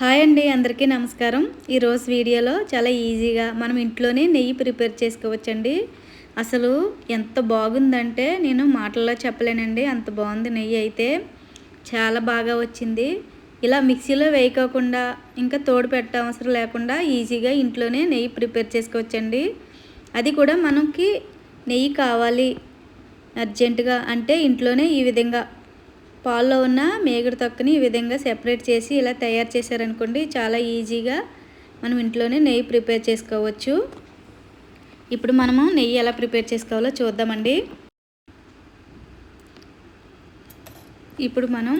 Hi అండి అందరికీ నమస్కారం. ఈరోజు వీడియోలో చాలా ఈజీగా మనం ఇంట్లోనే నెయ్యి ప్రిపేర్ చేసుకోవచ్చండి. అసలు ఎంత బాగుందంటే నేను మాటల్లో చెప్పలేనండి అంత బాగుంది నెయ్యి అయితే. చాలా బాగా వచ్చింది. ఇలా మిక్సీలో వేయకోకుండా ఇంకా తోడు పెట్ట అవసరం లేకుండా ఈజీగా ఇంట్లోనే నెయ్యి ప్రిపేర్ చేసుకోవచ్చండి. అది కూడా మనకి నెయ్యి కావాలి అర్జెంటుగా అంటే ఇంట్లోనే ఈ విధంగా పాల్లో ఉన్న మేగడ తొక్కని ఈ విధంగా సెపరేట్ చేసి ఇలా తయారు చేశారనుకోండి చాలా ఈజీగా మనం ఇంట్లోనే నెయ్యి ప్రిపేర్ చేసుకోవచ్చు. ఇప్పుడు మనము నెయ్యి ఎలా ప్రిపేర్ చేసుకోవాలో చూద్దామండి. ఇప్పుడు మనం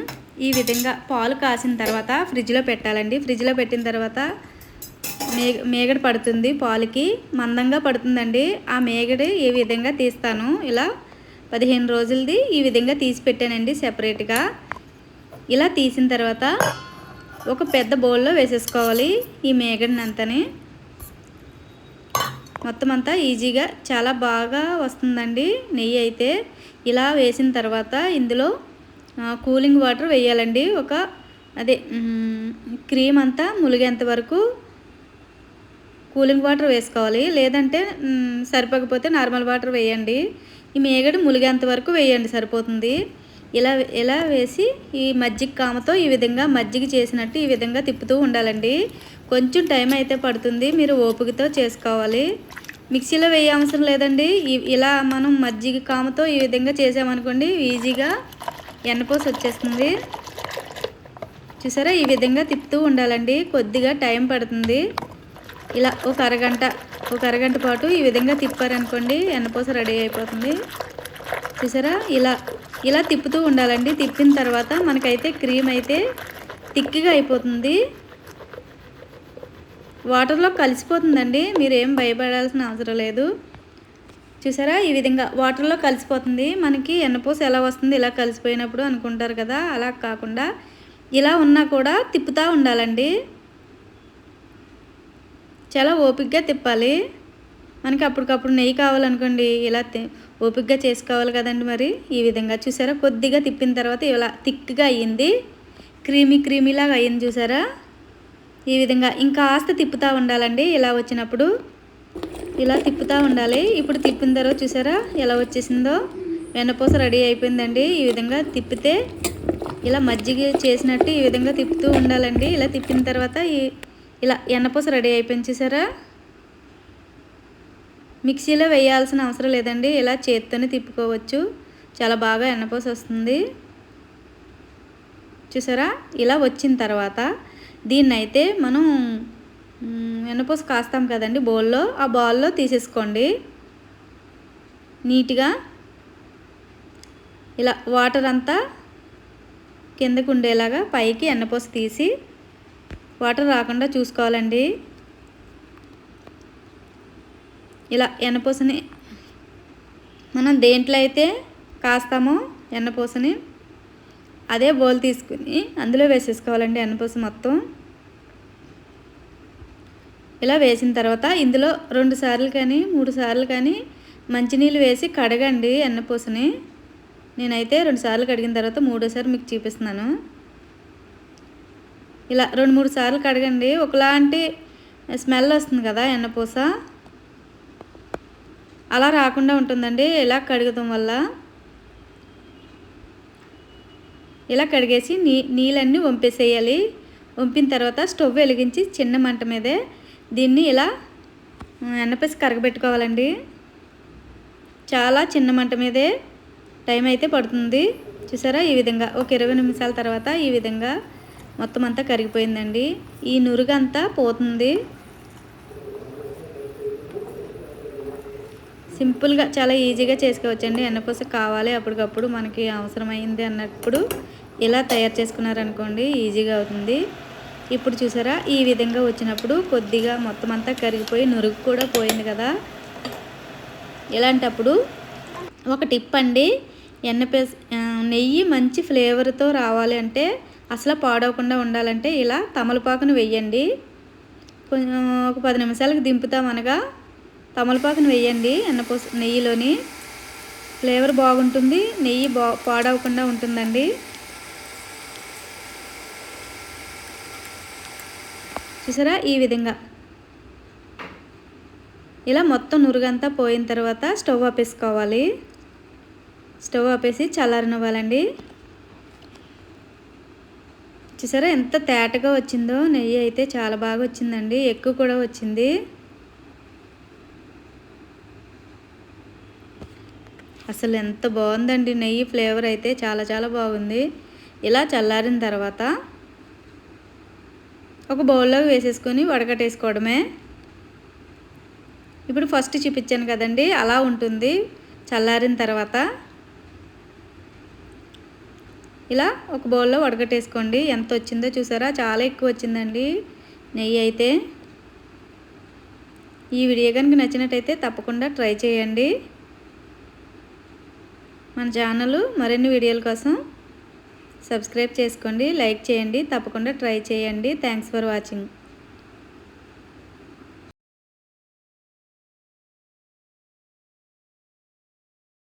ఈ విధంగా పాలు కాసిన తర్వాత ఫ్రిడ్జ్లో పెట్టాలండి. ఫ్రిడ్జ్లో పెట్టిన తర్వాత మేగ మేగడ పడుతుంది పాలకి మందంగా పడుతుందండి. ఆ మేగడ ఈ విధంగా తీస్తాను ఇలా పదిహేను రోజులది ఈ విధంగా తీసి పెట్టానండి సెపరేట్గా. ఇలా తీసిన తర్వాత ఒక పెద్ద బౌల్లో వేసేసుకోవాలి ఈ మేగడిని అంతని మొత్తం అంతా ఈజీగా చాలా బాగా వస్తుందండి నెయ్యి అయితే. ఇలా వేసిన తర్వాత ఇందులో కూలింగ్ వాటర్ వేయాలండి. ఒక అదే క్రీమ్ అంతా ములిగేంత వరకు కూలింగ్ వాటర్ వేసుకోవాలి. లేదంటే సరిపోకపోతే నార్మల్ వాటర్ వేయండి. ఈ మేగడ ములిగేంత వరకు వేయండి సరిపోతుంది. ఇలా ఇలా వేసి ఈ మజ్జిగ కామతో ఈ విధంగా మజ్జిగ చేసినట్టు ఈ విధంగా తిప్పుతూ ఉండాలండి. కొంచెం టైం అయితే పడుతుంది మీరు ఓపికతో చేసుకోవాలి. మిక్సీలో వేయ అవసరం లేదండి. ఇలా మనం మజ్జిగ కామతో ఈ విధంగా చేసామనుకోండి ఈజీగా ఎన్నపోసి వచ్చేస్తుంది. చూసారా? ఈ విధంగా తిప్పుతూ ఉండాలండి. కొద్దిగా టైం పడుతుంది. ఇలా ఒక అరగంట ఒక అరగంట పాటు ఈ విధంగా తిప్పారనుకోండి ఎన్నపూస రెడీ అయిపోతుంది. చూసారా? ఇలా ఇలా తిప్పుతూ ఉండాలండి. తిప్పిన తర్వాత మనకైతే క్రీమ్ అయితే తిక్కిగా అయిపోతుంది. వాటర్లో కలిసిపోతుందండి. మీరు భయపడాల్సిన అవసరం లేదు. చూసారా? ఈ విధంగా వాటర్లో కలిసిపోతుంది. మనకి ఎన్నపూస ఎలా వస్తుంది? ఇలా కలిసిపోయినప్పుడు అనుకుంటారు కదా? అలా కాకుండా ఇలా ఉన్నా కూడా తిప్పుతూ ఉండాలండి. చాలా ఓపిక్గా తిప్పాలి. మనకి అప్పటికప్పుడు నెయ్యి కావాలనుకోండి ఇలా ఓపిక్గా చేసుకోవాలి కదండి మరి. ఈ విధంగా చూసారా? కొద్దిగా తిప్పిన తర్వాత ఇలా థిక్గా అయ్యింది. క్రీమీ క్రీమీలాగా అయ్యింది చూసారా? ఈ విధంగా ఇంకా ఆస్త తిప్పుతూ ఉండాలండి. ఇలా వచ్చినప్పుడు ఇలా తిప్పుతూ ఉండాలి. ఇప్పుడు తిప్పిన తర్వాత చూసారా? ఎలా వచ్చేసిందో? వెన్నపూస రెడీ అయిపోయిందండి. ఈ విధంగా తిప్పితే ఇలా మజ్జిగ చేసినట్టు ఈ విధంగా తిప్పుతూ ఉండాలండి. ఇలా తిప్పిన తర్వాత ఈ ఇలా ఎన్నపూస రెడీ అయిపోయింది చూసారా? మిక్సీలో వేయాల్సిన అవసరం లేదండి. ఇలా చేత్తోనే తిప్పుకోవచ్చు. చాలా బాగా ఎన్నపూస వస్తుంది. చూసారా? ఇలా వచ్చిన తర్వాత దీన్ని అయితే మనం ఎన్నపూస కాస్తాం కదండి బౌల్లో. ఆ బౌల్లో తీసేసుకోండి. నీట్గా ఇలా వాటర్ అంతా కిందకు ఉండేలాగా పైకి ఎన్నపూస తీసి వాటర్ రాకుండా చూసుకోవాలండి. ఇలా ఎన్నపూసని మనం దేంట్లో అయితే కాస్తామో ఎన్నపూసని అదే బౌల్ తీసుకుని అందులో వేసేసుకోవాలండి ఎన్నపూస మొత్తం. ఇలా వేసిన తర్వాత ఇందులో రెండు సార్లు కానీ మూడు సార్లు కానీ మంచినీళ్ళు వేసి కడగండి ఎన్నపూసని నేనైతే రెండు సార్లు కడిగిన తర్వాత మూడోసారి మీకు చూపిస్తున్నాను. ఇలా రెండు మూడు సార్లు కడగండి. ఒకలాంటి స్మెల్ వస్తుంది కదా ఎన్నపూస అలా రాకుండా ఉంటుందండి. ఇలా కడగటం వల్ల. ఇలా కడిగేసి నీ నీళ్ళన్నీ వంపేసేయాలి. వంపిన తర్వాత స్టవ్ వెలిగించి చిన్న మంట మీదే దీన్ని ఇలా ఎన్నపేసి కరగబెట్టుకోవాలండి. చాలా చిన్న మంట మీదే టైం అయితే పడుతుంది. చూసారా? ఈ విధంగా. ఒక ఇరవై నిమిషాల తర్వాత ఈ విధంగా మొత్తం అంతా కరిగిపోయిందండి. ఈ నురుగంతా పోతుంది. సింపుల్గా చాలా ఈజీగా చేసుకోవచ్చండి. ఎన్నపూస కావాలి. అప్పటికప్పుడు మనకి అవసరమైంది అన్నప్పుడు ఇలా తయారు చేసుకున్నారనుకోండి ఈజీగా అవుతుంది. ఇప్పుడు చూసారా? ఈ విధంగా వచ్చినప్పుడు కొద్దిగా మొత్తం అంతా కరిగిపోయి నురుగు కూడా పోయింది కదా. ఇలాంటప్పుడు ఒక టిప్ అండి ఎన్నపేస నెయ్యి మంచి ఫ్లేవర్తో రావాలి అంటే అసలు పాడవకుండా ఉండాలంటే ఇలా తమలపాకును వెయ్యండి కొంచెం ఒక పది నిమిషాలకు దింపుతామనగా తమలపాకును వేయండి ఎన్నపూస నెయ్యిలోని. ఫ్లేవర్ బాగుంటుంది నెయ్యి బా పాడవకుండా ఉంటుందండి. చూసారా ఈ విధంగా. ఇలా మొత్తం నురుగంతా పోయిన తర్వాత స్టవ్ ఆపేసుకోవాలి. స్టవ్ ఆపేసి చల్లారనివ్వాలండి. చూసారా ఎంత తేటగా వచ్చిందో? నెయ్యి అయితే చాలా బాగా వచ్చిందండి. ఎక్కువ కూడా వచ్చింది. అసలు ఎంత బాగుందండి. నెయ్యి ఫ్లేవర్ అయితే చాలా చాలా బాగుంది. ఇలా చల్లారిన తర్వాత ఒక బౌల్లో వేసేసుకొని వడకట్టేసుకోవడమే. ఇప్పుడు ఫస్ట్ చూపించాను కదండి. అలా ఉంటుంది. చల్లారిన తర్వాత ఇలా ఒక బౌల్లో వడగట్టేసుకోండి. ఎంత వచ్చిందో చూసారా? చాలా ఎక్కువ వచ్చిందండి. నెయ్యి అయితే. ఈ వీడియో కనుక నచ్చినట్టయితే తప్పకుండా ట్రై చేయండి. మన ఛానల్ మరిన్ని వీడియోల కోసం సబ్స్క్రైబ్ చేసుకోండి. లైక్ చేయండి. తప్పకుండా ట్రై చేయండి. Thanks for watching.